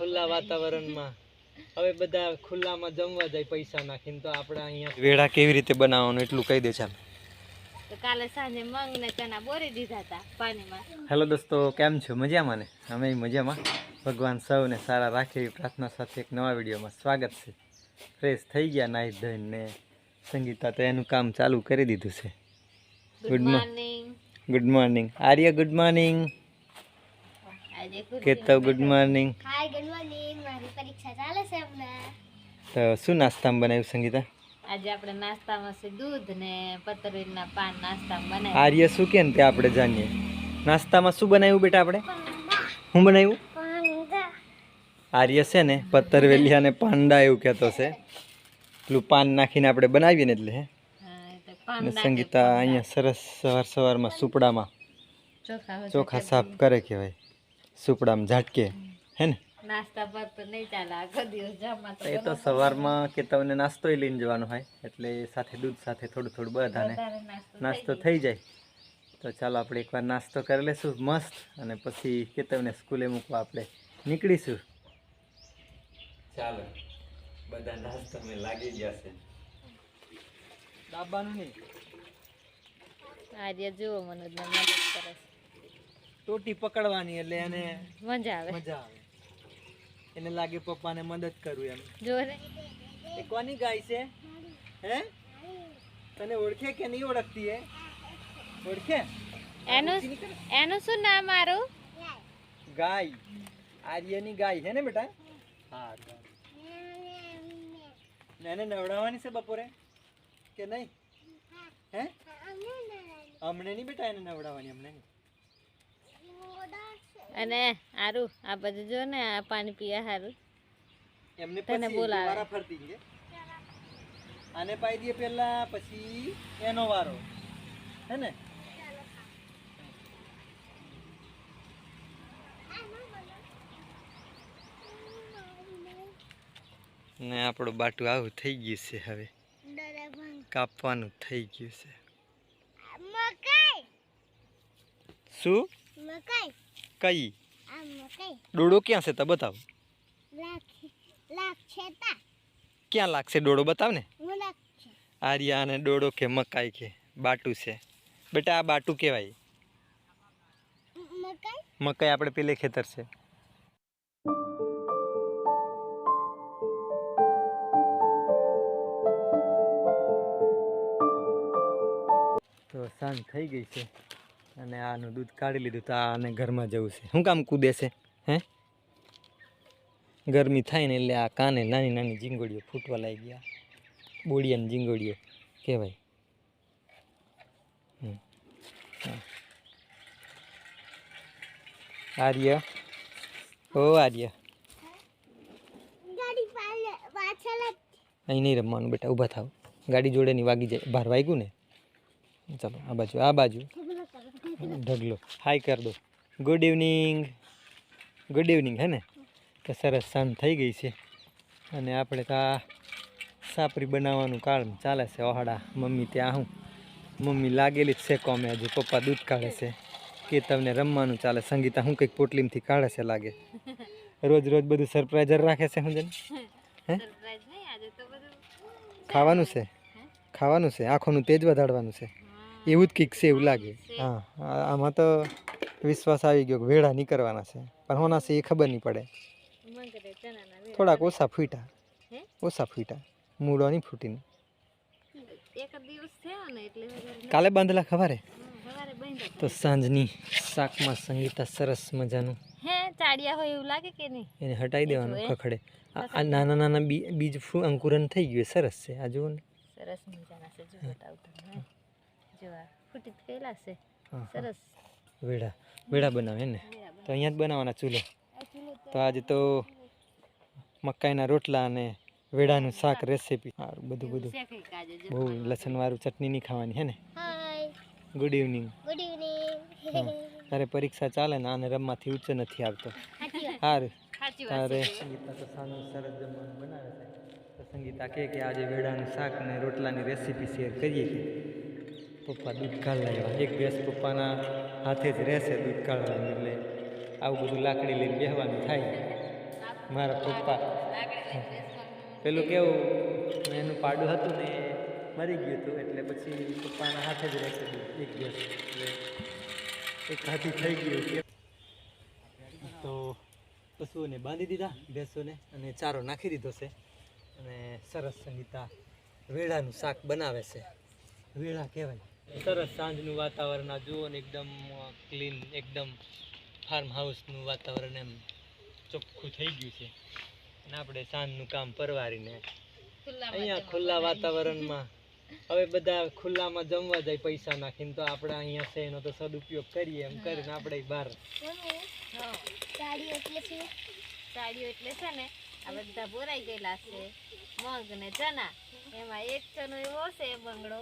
ખુલ્લા વાતાવરણમાં. હવે બધા ખુલ્લામાં જમવા જાય પૈસા નાખીને તો આપણે અહીંયા વેડા કેવી રીતે બનાવવાનું એટલું કહી દે ચાલ તો કાલે સાંજે મગ ને ચણા બોરી દીધા હતા પાણીમાં. હેલો દોસ્તો કેમ છો? મજામાં ને? અમે મજામાં. ભગવાન સૌને સારા રાખે એવી પ્રાર્થના સાથે એક નવા વિડીયોમાં સ્વાગત છે. ફ્રેશ થઈ ગયા નાહી ધોઈને સંગીતા તો એનું કામ ચાલુ કરી દીધું છે. Good morning good morning Arya good morning Ketav good morning hi good morning મારી પરીક્ષા ચાલે છે હમણાં. તો શું નાસ્તામાં બનાવ્યું સંગીતા? આજે આપણે નાસ્તામાં છે દૂધ ને પતરીના પાન નાસ્તામાં બનાવ્યું. આર્ય શું કે ને તે આપણે જાણીએ. નાસ્તામાં શું બનાવ્યું બેટા આપણે? હું બનાવ્યું? આર્ય છે ને પત્તરવેલી અને પાંડા એવું કહેતો છે. પેલું પાન નાખીને આપણે બનાવીએ ને એટલે સંગીતા અહીંયા સરસ સવાર સવારમાં સુપડામાં ચોખા સાફ કરે કહેવાય. સુપડામાં ઝાટકે. હે ને? નાસ્તા પર તો નહીં ચાલે આખો દિવસ જમવા તો એ તો સવારમાં કે તમને નાસ્તોય લઈને જવાનો હોય એટલે સાથે દૂધ સાથે થોડું થોડું બધાને નાસ્તો નાસ્તો થઈ જાય. તો ચાલો આપણે એકવાર નાસ્તો કરી લેશું મસ્ત અને પછી કેતવને સ્કૂલે મૂકવા આપણે નીકળીશું. ચાલો બધા નાસ્તો મેં લાગી ગયા છે. દાબાનું નહીં. આર્ય જુઓ મને મદદ કરે છે. ટોટી પકડવાની એટલે એને મજા આવે. મજા આવે. એને લાગે પપ્પાને મદદ કરું એમ. જો એ કોની ગાય છે? હે? તને ઓળખે કે નહીં ઓળખતી હે ઓળખે? એનું એનું શું નામ મારું? ગાય. આર્યની ગાય છે ને બેટા? હા એને નવડાવવાની છે બપોરે? કે નહીં? હે? હમણે નહીં બેટા એને નવડાવવાની હમણે નહીં. અને આરું આ બધું જો ને આ પાણી પીવા સારું એમને તને બોલાવે. ફરતી છે આને પાઈ દઈએ પહેલા પછી એનો વારો. હે ને? ને આપણું બાટું આવું થઈ ગયું છે હવે. કાપવાનું થઈ ગયું છે. શું? કઈ? ડોડો ક્યાં છે તો બતાવ. ક્યાં લાગશે ડોડો બતાવ ને? આર્યા અને ડોડો કે મકાઈ કે બાટું છે. બેટા આ બાટું કહેવાય મકાઈ આપણે પેલે ખેતર છે. તો સાંજ થઈ ગઈ છે. અને આનું દૂધ કાઢી લીધું તો આને ઘરમાં જવું છે. શું કામ કૂદે છે? હે? ગરમી થાય ને એટલે આ કાને નાની નાની જીંગોડીઓ ફૂટવા લાગી ગયા બોડિયાની જીંગોડીઓ કહેવાય. આર્ય. ઓ આર્ય. અહીં નહીં રમવાનું બેટા ઊભા થાવ. ગાડી જોડેની વાગી જાય. બહાર વાગ્યું ને? ચાલો આ બાજુ આ બાજુ. ઢગલો. હાય કર દો ગુડ ઇવનિંગ ગુડ ઇવનિંગ હે ને? તો સરસ સાંજ થઈ ગઈ છે. અને આપણે તો આ સાપરી બનાવવાનું કાળ ચાલે છે ઓહાડા. મમ્મી ત્યાં હું. મમ્મી લાગેલી જ છે કોમે હજુ પપ્પા દૂધ કાઢે છે. કે તમને રમવાનું ચાલે. સંગીતા હું કંઈક પોટલીમથી કાઢે છે લાગે. રોજ રોજ બધું સરપ્રાઈઝર રાખે છે હું જન હે? ખાવાનું છે? ખાવાનું છે? આંખોનું તેજ વધારવાનું છે? એવું જ કંઈક છે એવું લાગે. હા આમાં તો વિશ્વાસ આવી ગયો કે વેળા નહીં કરવાના છે. પણ હોના છે એ ખબર નહીં પડે. થોડાક ઓછા ફૂટા ઓછા ફૂટા મૂળો નહીં ફૂટીને. કાલે બાંધેલા ખવારે? તો સાંજની શાકમાં સંગીતા સરસ મજાનું. હે ચાડિયા હોય એવું લાગે કે નહીં? એને હટાવી દેવાનું ખખડે. આ નાના નાના બીજ ફૂ અંકુરન થઈ ગયું સરસ છે. આ જુઓ ને. સરસ મજાના છે જો બતાવું. જો આ ફૂટી થયેલા છે. સરસ. વેડા વેડા બનાવે ને તો અહીંયા જ બનાવવાના ચૂલો. તો આજે તો મકાઈના રોટલા અને વેડાનું શાક રેસીપી સારું બધું બધું. બહુ લસણવાળું ચટણી નહીં ખાવાની હે ને? ગુડ ઇવનિંગ ગુડ ઇવનિંગ તારે પરીક્ષા ચાલે ને આને રમવાથી ઊંચો નથી આવતો. સારું તારે સંગીતા તો સાનું સરસ જમવાનું બનાવે છે. સંગીતા કહે કે આજે વેડાનું શાક ને રોટલાની રેસીપી શેર કરીએ કે પપ્પા દૂધ કાઢ લાવ્યા એક ભેંસ પપ્પાના હાથે જ રહેશે દૂધ કાઢવાનું એટલે આવું બધું લાકડી લઈને બેહવાનું થાય. મારા પપ્પા. પેલું કેવું? એનું પાડું હતું ને મરી ગયું હતું એટલે પછી પપ્પાના હાથે જ રહેશે એક દિવસ એટલે એક હાથી થઈ ગયું તો પશુઓને બાંધી દીધા, ભેંસોને, અને ચારો નાખી દીધો છે. અને સરસ સંગીતા વેળાનું શાક બનાવે છે. વેળા કહેવાય. સરસ સાંજનું વાતાવરણ આ જુઓ ને એકદમ ક્લીન એકદમ ફાર્મ હાઉસનું વાતાવરણ એમ ચોખ્ખું થઈ ગયું છે. અને આપણે સાંજનું કામ પરવારીને અહીંયા ખુલ્લા વાતાવરણમાં. હવે બધા ખુલ્લામાં જમવા જાય પૈસા નાખીને તો આપણે અહીંયા છે એનો તો સદુપયોગ કરીએ એમ કરીને આપણે બહાર. સાડીઓ એટલે શું સાડીઓ એટલે છે ને આ બધા બોરાઈ ગયેલા છે મગ ને ચના એમાં એક ચનો એવો છે બંગડો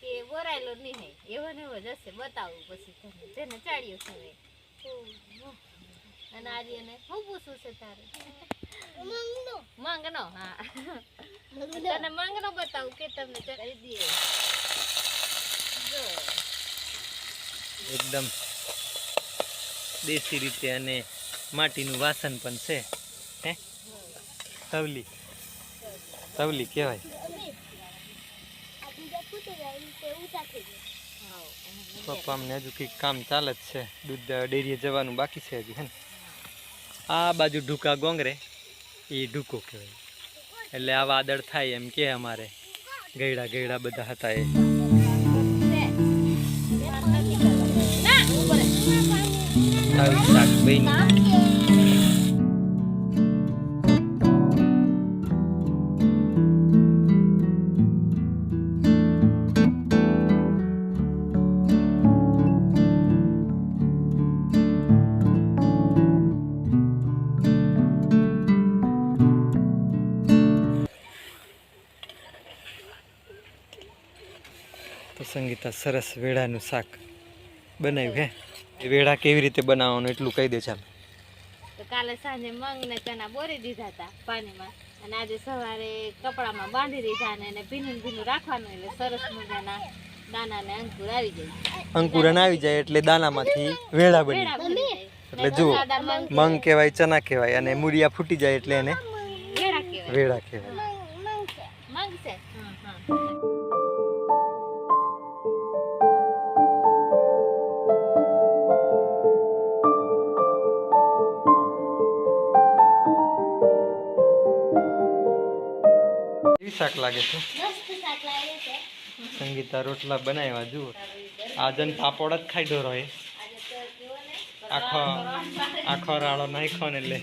કે બોરાયેલો નહીં એવો ને એવો જ હશે બતાવું પછી તમને. જેને ચાડ્યો છે અને આર્યને શું પૂછવું છે તારે? મંગનો. હા. તને મંગનો બતાવું કે તમને ચડાવી દે એકદમ દેશી રીતે અને માટીનું વાસણ પણ છે હે? તવલી. તવલી કહેવાય. પપ્પા અમને હજુ કંઈક કામ ચાલે જ છે. દૂધ ડેરીએ જવાનું બાકી છે હજી હે ને? આ બાજુ ઢુકા ગોંગરે એ ઢુકો કહેવાય. એટલે આ વાદળ થાય એમ કે અમારે. ગયડા ગયડા બધા હતા એ. શાક બની તો સંગીતા સરસ વેળાનું શાક બનાવ્યું હે? એ વેળા કેવી રીતે બનાવવાનું એટલું કહી દે છે તો કાલે સાંજે મગ ને ચના બોરી દીધા હતા પાણીમાં. અને આજે સવારે કપડામાં બાંધી દીધા અને એને ભીનું ભીનું રાખવાનું એટલે સરસ મજાના દાણા ને અંકુર આવી જાય. અંકુરન આવી જાય એટલે દાનામાંથી વેળા બની. વેડા બની જાય. એટલે જુઓ મંગ. કહેવાય ચના કહેવાય અને મૂરિયા ફૂટી જાય એટલે એને વેડા વેળા કહેવાય. શાક લાગે છે? સંગીતા રોટલા બનાવ્યા જુઓ. આજન પાપોડ જ ખાઈ ડોરો એ આખો આખો રાળો નાખ્યો ને એટલે.